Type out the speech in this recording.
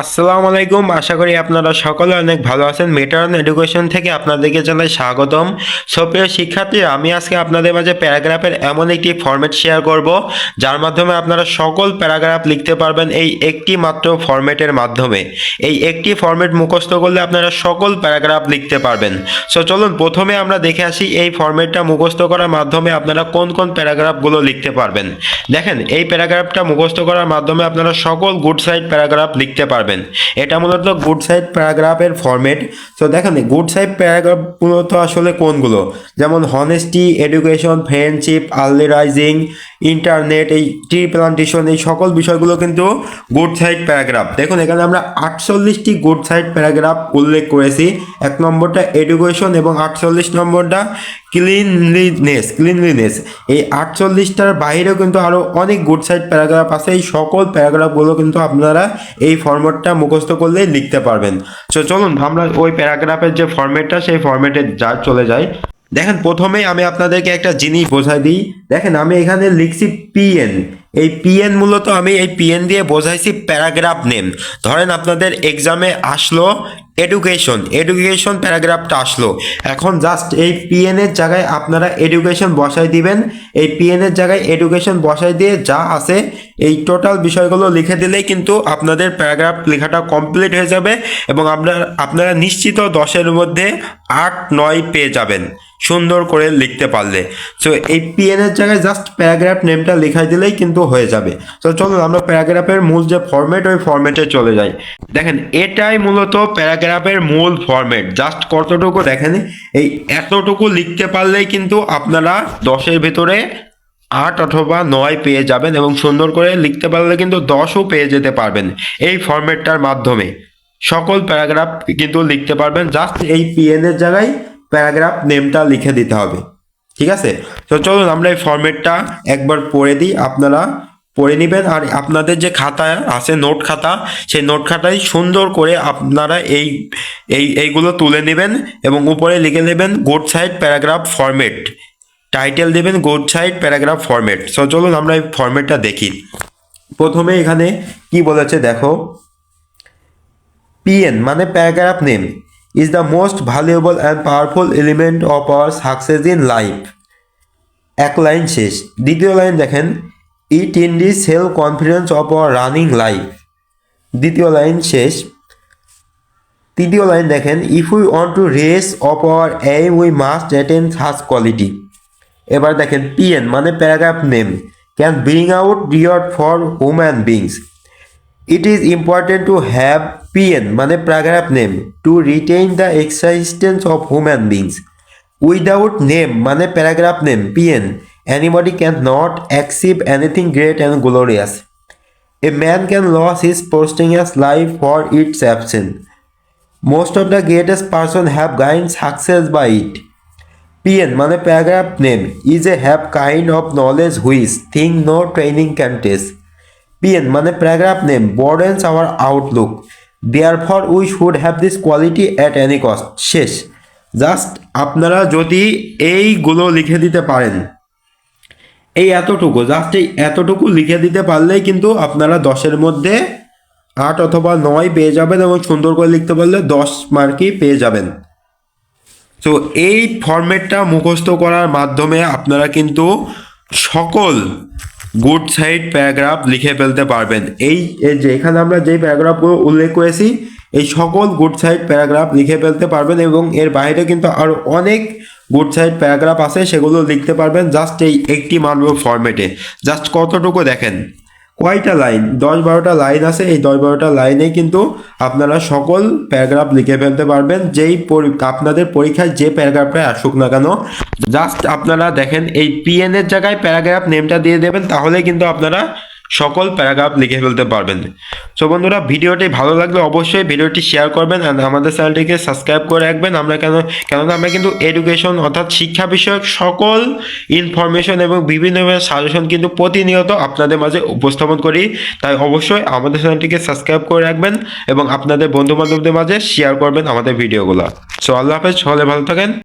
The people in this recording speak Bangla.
আসসালামু আলাইকুম। আশা করি আপনারা সকলে অনেক ভালো আছেন। মেটারন এডুকেশন থেকে আপনাদেরকে জানাই স্বাগতম। সুপ্রিয় শিক্ষার্থী, আমি আজকে আপনাদের মাঝে প্যারাগ্রাফের এমন একটি ফরম্যাট শেয়ার করব, যার মাধ্যমে আপনারা সকল প্যারাগ্রাফ লিখতে পারবেন এই একটি মাত্র ফরম্যাটের মাধ্যমে। এই একটি ফরম্যাট মুখস্থ করলে আপনারা সকল প্যারাগ্রাফ লিখতে পারবেন। সো চলুন প্রথমে আমরা দেখে আসি এই ফরম্যাটটা মুখস্থ করার মাধ্যমে আপনারা কোন কোন প্যারাগ্রাফগুলো লিখতে পারবেন। দেখেন, এই প্যারাগ্রাফটা মুখস্থ করার মাধ্যমে আপনারা সকল গুড সাইড প্যারাগ্রাফ লিখতে পারবেন। এটা মূলত গুড সাইড প্যারাগ্রাফের ফরম্যাট তো দেখেন গুড সাইড প্যারাগ্রাফ মূলত আসলে কোনগুলো? যেমন honesty education friendship early rising internet এই ট্রি প্লান্টেশন এই সকল বিষয়গুলো কিন্তু গুড সাইড প্যারাগ্রাফ দেখুন, এখানে আমরা আটচল্লিশটি গুড সাইড প্যারাগ্রাফ উল্লেখ করেছি। এক নম্বরটা এডুকেশন এবং আটচল্লিশ নম্বরটা ক্লিনলিনেস ক্লিনলিনেস এই আটচল্লিশটার বাইরেও কিন্তু আরও অনেক গুড সাইড প্যারাগ্রাফ আছে। এই সকল প্যারাগ্রাফগুলো কিন্তু আপনারা এই ফরম্যাটটা মুখস্থ করলেই লিখতে পারবেন। তো চলুন, আমরা ওই প্যারাগ্রাফের যে ফরম্যাটটা সেই ফরম্যাটে যা চলে যাই। দেখেন, প্রথমেই আমি আপনাদেরকে একটা জিনিস বোঝাই দিই। দেখেন, আমি এখানে লিখছি পিএন এই পিএন মূলত আমি এই পিএন দিয়ে বোঝাইছি প্যারাগ্রাফ নেম ধরেন, আপনাদের এক্সামে আসলো এডুকেশন এডুকেশন প্যারাগ্রাফটা আসলো। এখন জাস্ট এই পিএন এর জায়গায় আপনারা এডুকেশন বসাই দিবেন। এই পিএন এর জায়গায় এডুকেশন বসাই দিয়ে যা আছে এই টোটাল বিষয়গুলো লিখে দিলেই কিন্তু আপনাদের প্যারাগ্রাফ লেখাটা কমপ্লিট হয়ে যাবে এবং আপনার, আপনারা নিশ্চিত দশের মধ্যে আট, নয় পেয়ে যাবেন। সুন্দর করে লিখতে পারলে। সো এই পিএন এর জায়গায় জাস্ট প্যারাগ্রাফ নেমটা লেখাই দিলেই কিন্তু হয়ে যাবে। তো চলুন আমরা প্যারাগ্রাফের মূল যে ফরম্যাট ওই ফরম্যাটে চলে যাই। দেখেন, এটাই মূলত প্যারাগ্রাফের মূল ফরম্যাট জাস্ট কতটুকু দেখেন, এই এতটুকু লিখতে পারলেই কিন্তু আপনারা দশের ভেতরে আট অথবা নয় পেয়ে যাবেন এবং সুন্দর করে লিখতে পারলে কিন্তু দশও পেয়ে যেতে পারবেন এই ফরম্যাটটার মাধ্যমে। সকল প্যারাগ্রাফ কিন্তু লিখতে পারবেন, জাস্ট এই পিএন এর জায়গায় প্যারাগ্রাফ নেমটা লিখে দিতে হবে। ঠিক আছে? তো চলুন আমরা এই ফরম্যাটটা একবার পড়ে দিই, আপনারা পড়ে নেবেন। আর আপনাদের যে খাতা আছে, নোট খাতা, সেই নোট খাতায় সুন্দর করে আপনারা এই এই, এইগুলো তুলে নেবেন এবং উপরে লিখে নেবেন good side paragraph format. Title দেবেন good side paragraph format so চলুন আমরা এই ফরম্যাটটা দেখি। প্রথমে এখানে কি বলেছে, দেখো। পিএন মানে paragraph name is the most valuable and powerful element of our success in life এক লাইন শেষ। দ্বিতীয় লাইন দেখেন it in the self confidence of our running life দ্বিতীয় লাইন শেষ। তৃতীয় লাইন দেখেন if we want to raise of our aim we must attain such quality এবার দেখেন পিএন মানে paragraph name can bring out reward for human beings it is important to have PN মানে paragraph name to retain the existence of human beings without name মানে paragraph name PN anybody can not achieve anything great and glorious a man can loss his posthumous life for its absent most of the greatest person have gain success by it PN মানে paragraph name is a have kind of knowledge which thing no training can test PN মানে paragraph name broadens our outlook therefore we should have this quality at any cost শেষ। জাস্ট আপনারা যদি এইগুলো লিখে দিতে পারেন। এই এতটুকু জাস্ট এই এতটুকু লিখে দিতে পারলেই কিন্তু আপনারা দশের মধ্যে আট অথবা নয় পেয়ে যাবেন এবং সুন্দর করে লিখতে পারলে দশ মার্কই পেয়ে যাবেন। তো এই ফরম্যাটটা মুখস্থ করার মাধ্যমে আপনারা কিন্তু সকল গুড সাইড প্যারাগ্রাফ লিখে ফেলতে পারবেন। এই যে এখানে আমরা যেই প্যারাগ্রাফগুলো উল্লেখ করেছি, এই সকল গুড সাইড প্যারাগ্রাফ লিখে ফেলতে পারবেন এবং এর বাইরে কিন্তু আরও অনেক গুড সাইড প্যারাগ্রাফ আছে, সেগুলো লিখতে পারবেন জাস্ট এই একটি মানব ফরম্যাটে জাস্ট কতটুকু দেখেন? কয়টা লাইন? দশ বারোটা লাইন আছে, এই দশ বারোটা লাইনে কিন্তু আপনারা সকল প্যারাগ্রাফ লিখে ফেলতে পারবেন। যেই আপনাদের পরীক্ষায় যে প্যারাগ্রাফটা আসুক না কেন জাস্ট আপনারা দেখেন, এই পিএন এর জায়গায় প্যারাগ্রাফ নেমটা দিয়ে দেবেন তাহলে কিন্তু আপনারা সকল প্যারাগ্রাফ লিখে ফেলতে পারবেন। সো বন্ধুরা, ভিডিওটি ভালো লাগলে অবশ্যই ভিডিওটি শেয়ার করবেন আর আমাদের চ্যানেলটিকে সাবস্ক্রাইব করে রাখবেন। আমরা কেন, কেননা আমরা কিন্তু এডুকেশন অর্থাৎ শিক্ষা বিষয়ক সকল ইনফরমেশন এবং বিভিন্ন সাজেশন কিন্তু প্রতিনিয়ত আপনাদের মাঝে উপস্থাপন করি। তাই অবশ্যই আমাদের চ্যানেলটিকে সাবস্ক্রাইব করে রাখবেন এবং আপনাদের বন্ধু বান্ধবদের মাঝে শেয়ার করবেন আমাদের ভিডিওগুলো। সো আল্লাহ হাফেজ, সকলে ভালো থাকেন।